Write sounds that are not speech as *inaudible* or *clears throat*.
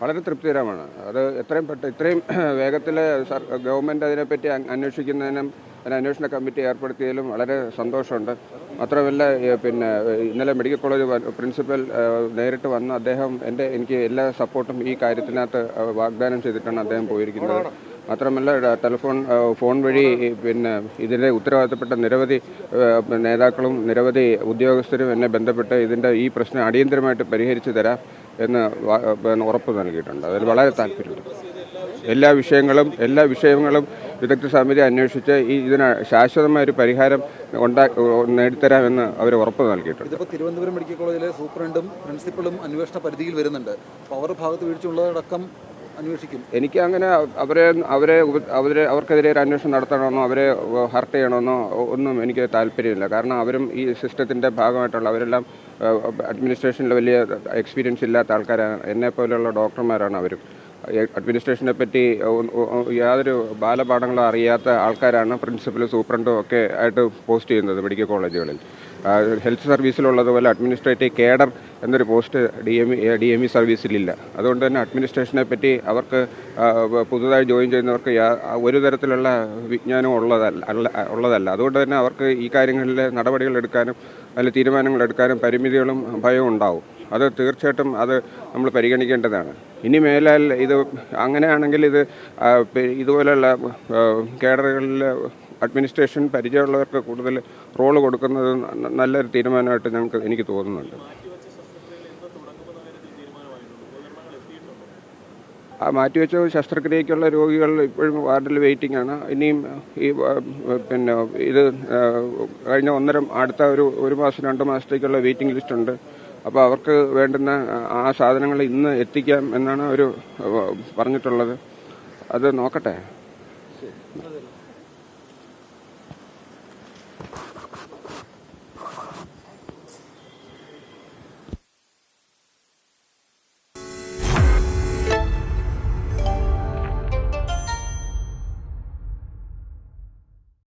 വളരെ തൃപ്തികരമാണ്. അത് എത്രയും പെട്ട ഇത്രയും *clears throat* വേഗത്തിൽ ഗവൺമെന്റ് അതിനെപ്പറ്റി അന്വേഷിക്കുന്നതിനും അതിന് അന്വേഷണ കമ്മിറ്റി ഏർപ്പെടുത്തിയതിലും വളരെ സന്തോഷമുണ്ട്. മാത്രമല്ല പിന്നെ ഇന്നലെ മെഡിക്കൽ കോളേജ് പ്രിൻസിപ്പൽ നേരിട്ട് വന്ന് അദ്ദേഹം എന്റെ എനിക്ക് എല്ലാ സപ്പോർട്ടും ഈ കാര്യത്തിനകത്ത് വാഗ്ദാനം ചെയ്തിട്ടാണ് അദ്ദേഹം പോയിരിക്കുന്നത്. മാത്രമല്ല ടെലിഫോൺ ഫോൺ വഴി പിന്നെ ഇതിന്റെ ഉത്തരവാദിത്തപ്പെട്ട നിരവധി നേതാക്കളും നിരവധി ഉദ്യോഗസ്ഥരും എന്നെ ബന്ധപ്പെട്ട് ഇതിന്റെ ഈ പ്രശ്നം അടിയന്തരമായിട്ട് പരിഹരിച്ചു തരാം. എന്ന് പിന്നെ ഉറപ്പ് നൽകിയിട്ടുണ്ട്. അതിൽ വളരെ താല്പര്യമുണ്ട്. എല്ലാ വിഷയങ്ങളും എല്ലാ വിഷയങ്ങളും വിദഗ്ധ സമിതി അന്വേഷിച്ച് ഈ ഇതിന് ശാശ്വതമായ ഒരു പരിഹാരം ഉണ്ടാ നേടിത്തരാമെന്ന് അവർ ഉറപ്പ് നൽകിയിട്ടുണ്ട്. ഇപ്പോൾ തിരുവനന്തപുരം മെഡിക്കൽ കോളേജിലെ സൂപ്രണ്ടും പ്രിൻസിപ്പളും അന്വേഷണ പരിധിയിൽ വരുന്നുണ്ട്. അപ്പോൾ അവരുടെ ഭാഗത്ത് വീഴ്ചയുള്ളതടക്കം അന്വേഷിക്കും. എനിക്ക് അങ്ങനെ അവരെ അവരെ അവരെ അവർക്കെതിരെ ഒരു അന്വേഷണം നടത്തണമെന്നോ അവരെ ഹർട്ട് ചെയ്യണമെന്നോ ഒന്നും എനിക്ക് താല്പര്യമില്ല. കാരണം അവരും ഈ സിസ്റ്റത്തിന്റെ ഭാഗമായിട്ടുള്ള അവരെല്ലാം അഡ്മിനിസ്ട്രേഷനിൽ വലിയ എക്സ്പീരിയൻസ് ഇല്ലാത്ത ആൾക്കാരാണ്. എന്നെ പോലെയുള്ള ഡോക്ടർമാരാണ് അവരും. അഡ്മിനിസ്ട്രേഷനെ പറ്റി യാതൊരു ബാലപാഠങ്ങളും അറിയാത്ത ആൾക്കാരാണ് പ്രിൻസിപ്പൽ സൂപ്രണ്ടും ഒക്കെ ആയിട്ട് പോസ്റ്റ് ചെയ്യുന്നത് മെഡിക്കൽ കോളേജുകളിൽ. ഹെൽത്ത് സർവീസിലുള്ളതുപോലെ അഡ്മിനിസ്ട്രേറ്റീവ് കേഡർ എന്നൊരു post D M D M E സർവീസിലില്ല. അതുകൊണ്ട് തന്നെ അഡ്മിനിസ്ട്രേഷനെ പറ്റി അവർക്ക് പുതുതായി ജോയിൻ ചെയ്യുന്നവർക്ക് ഒരു തരത്തിലുള്ള വിജ്ഞാനവും ഉള്ളതല്ല ഉള്ളതല്ല. അതുകൊണ്ട് തന്നെ അവർക്ക് ഈ കാര്യങ്ങളിൽ നടപടികൾ എടുക്കാനും അല്ലെങ്കിൽ തീരുമാനങ്ങൾ എടുക്കാനും പരിമിതികളും ഭയവും ഉണ്ടാവും. അത് തീർച്ചയായിട്ടും അത് നമ്മൾ പരിഗണിക്കേണ്ടതാണ്. ഇനി മേലാൽ ഇത് അങ്ങനെയാണെങ്കിൽ ഇത് ഇതുപോലെയുള്ള കേഡറുകളിൽ അഡ്മിനിസ്ട്രേഷൻ പരിചയമുള്ളവർക്ക് കൂടുതൽ റോൾ കൊടുക്കുന്നത് നല്ലൊരു തീരുമാനമായിട്ട് ഞങ്ങൾക്ക് എനിക്ക് തോന്നുന്നുണ്ട്. ആ മാറ്റിവെച്ച ശസ്ത്രക്രിയയ്ക്കുള്ള രോഗികൾ ഇപ്പോഴും വാർഡിൽ വെയിറ്റിംഗ് ആണ്. ഇനിയും ഈ പിന്നെ ഇത് കഴിഞ്ഞ ഒന്നര അടുത്ത ഒരു ഒരു മാസം രണ്ട് മാസത്തേക്കുള്ള വെയിറ്റിംഗ് ലിസ്റ്റ് ഉണ്ട്. അപ്പോൾ അവർക്ക് വേണ്ടുന്ന ആ സാധനങ്ങൾ ഇന്ന് എത്തിക്കാം എന്നാണ് അവർ പറഞ്ഞിട്ടുള്ളത്. അത് നോക്കട്ടെ.